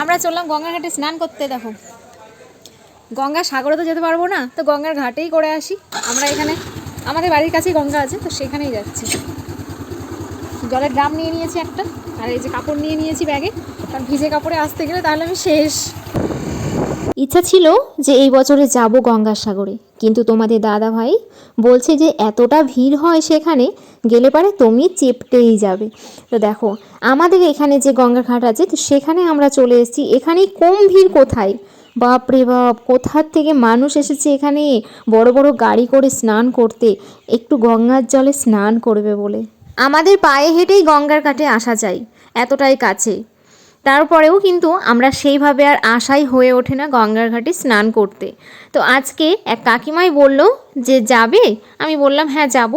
আমরা চললাম গঙ্গার ঘাটে স্নান করতে, দেখো। গঙ্গা সাগরে তো যেতে পারব না, তো গঙ্গার ঘাটেই করে আসি। আমরা এখানে, আমাদের বাড়ির কাছেই গঙ্গা আছে, তো সেখানেই যাচ্ছি। জলের ড্রাম নিয়ে নিয়েছি একটা, আর এই যে কাপড় নিয়ে নিয়েছি ব্যাগে। কারণ ভিজে কাপড়ে আসতে গেলে তাহলে আমি শেষ। ইচ্ছা ছিল যে এই বছরে যাব গঙ্গাসাগরে। কিন্তু তোমাদের দাদা ভাই বলছে যে এতটা ভিড় হয় সেখানে, গেলে পারে তুমি চেপটেই যাবে। তো দেখো, আমাদের এখানে যে গঙ্গা ঘাট আছে, তো সেখানে আমরা চলে এসেছি। এখানেই কম ভিড় কোথায়? বাপ রে বাপ, কোথার থেকে মানুষ এসেছে এখানে? বড় বড় গাড়ি করে স্নান করতে, একটু গঙ্গার জলে স্নান করবে বলে। আমাদের পায়ে হেঁটেই গঙ্গার ঘাটে আসা যায়, এতটাই কাছে। তারপরেও কিন্তু আমরা সেইভাবে আর আশাই হয়ে ওঠে না গঙ্গার ঘাটে স্নান করতে। তো আজকে এক কাকিমাই বলল যে, যাবে? আমি বললাম হ্যাঁ যাব।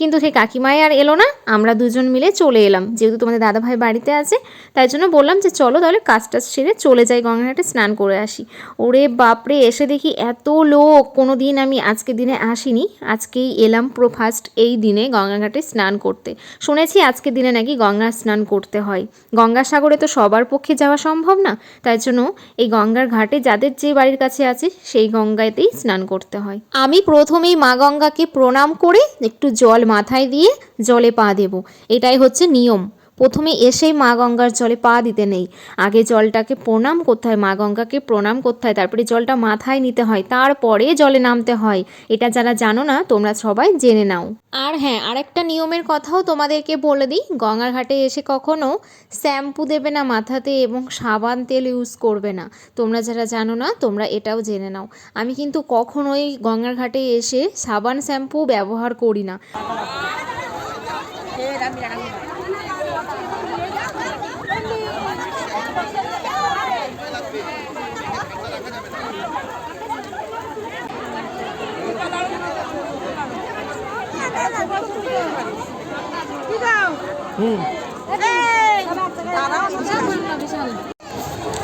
কিন্তু সেই কাকিমাই আর এলো না, আমরা দুজন মিলে চলে এলাম। যেহেতু তোমাদের দাদাভাই বাড়িতে আছে, তাই জন্য বললাম যে চলো তাহলে কাজটা সেরে চলে যাই গঙ্গাঘাটে স্নান করে আসি। ওরে বাপরে, এসে দেখি এত লোক কোনো দিন আমি আজকে দিনে আসিনি, আজকেই এলাম প্রো ফার্স্ট এই দিনে গঙ্গাঘাটে স্নান করতে। শুনেছি আজকের দিনে নাকি গঙ্গা স্নান করতে হয়। গঙ্গাসাগরে তো সবার পক্ষে যাওয়া সম্ভব না, তাই জন্য এই গঙ্গার ঘাটে যাদের যে বাড়ির কাছে আছে, সেই গঙ্গাতেই স্নান করতে হয়। আমি প্রথমেই মা গঙ্গাকে প্রণাম করে একটু জল মাথায় দিয়ে জলে পা দেব। এটাই হচ্ছে নিয়ম। প্রথমে এসেই মা গঙ্গার জলে পা দিতে নেই। আগে জলটাকে প্রণাম করতে হয়, মা গঙ্গাকে প্রণাম করতে হয়, তারপরে জলটা মাথায় নিতে হয়, তারপরে জলে নামতে হয়। এটা যারা জানো না, তোমরা সবাই জেনে নাও। আর হ্যাঁ আরেকটা নিয়মের কথাও তোমাদেরকে বলে দিই। গঙ্গার ঘাটে এসে কখনো শ্যাম্পু দেবে না মাথাতে এবং সাবান তেল ইউজ করবে না। তোমরা যারা জানো না, তোমরা এটাও জেনে নাও। আমি কিন্তু কখনোই গঙ্গার ঘাটে এসে সাবান শ্যাম্পু ব্যবহার করি না।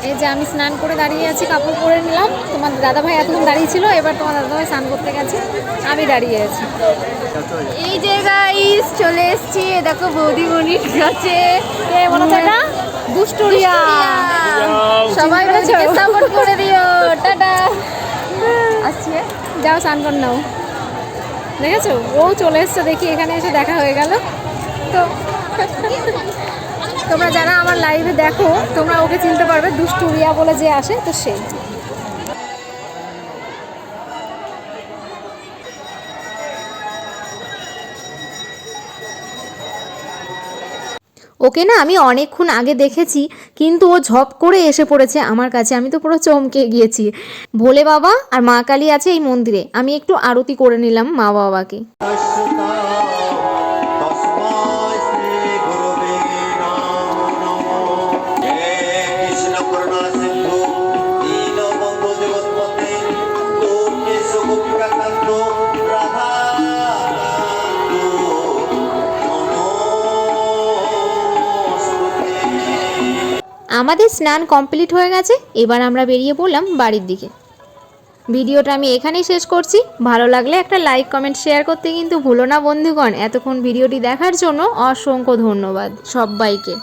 এই যে আমি স্নান করে দাঁড়িয়ে আছি, কাপড় পরে নিলাম। তোমার দাদা ভাই এতক্ষণ দাঁড়িয়ে ছিল এবার তোমার দাদা ভাই স্নান করতে গেছে। আমি দাঁড়িয়ে আছি। এই যে গাইস চলে এসেছি। দেখো বৌদি মনি আছে কে বলো তো দুষ্টুরিয়া। সবাই সাপোর্ট করে দিও। টাটা। আসছি? যাও, স্নান করে নাও। দেখেছ? ও চলে এসছে, দেখি এখানে এসে দেখা হয়ে গেল। তো তোমরা যারা আমার লাইভে দেখো, তোমরা ওকে চিনতে পারবে দুষ্টুরিয়া বলে যে আসে, তো সেই ওকে না আমি অনেকক্ষণ আগে দেখেছি, কিন্তু ও ঝপ করে এসে পড়েছে আমার কাছে। আমি তো পুরো চমকে গিয়েছি। ভোলে বাবা আর মা কালী আছে এই মন্দিরে। আমি একটু আরতি করে নিলাম মা বাবাকে। আমাদের স্নান কমপ্লিট হয়ে গেছে, এবার আমরা বেরিয়ে পড়লাম বাড়ির দিকে। ভিডিওটা আমি এখানেই শেষ করছি। ভালো লাগলে একটা লাইক, কমেন্ট, শেয়ার করতে কিন্তু ভুলো না বন্ধুগণ। এতক্ষণ ভিডিওটি দেখার জন্য অসংখ্য ধন্যবাদ সবাইকে।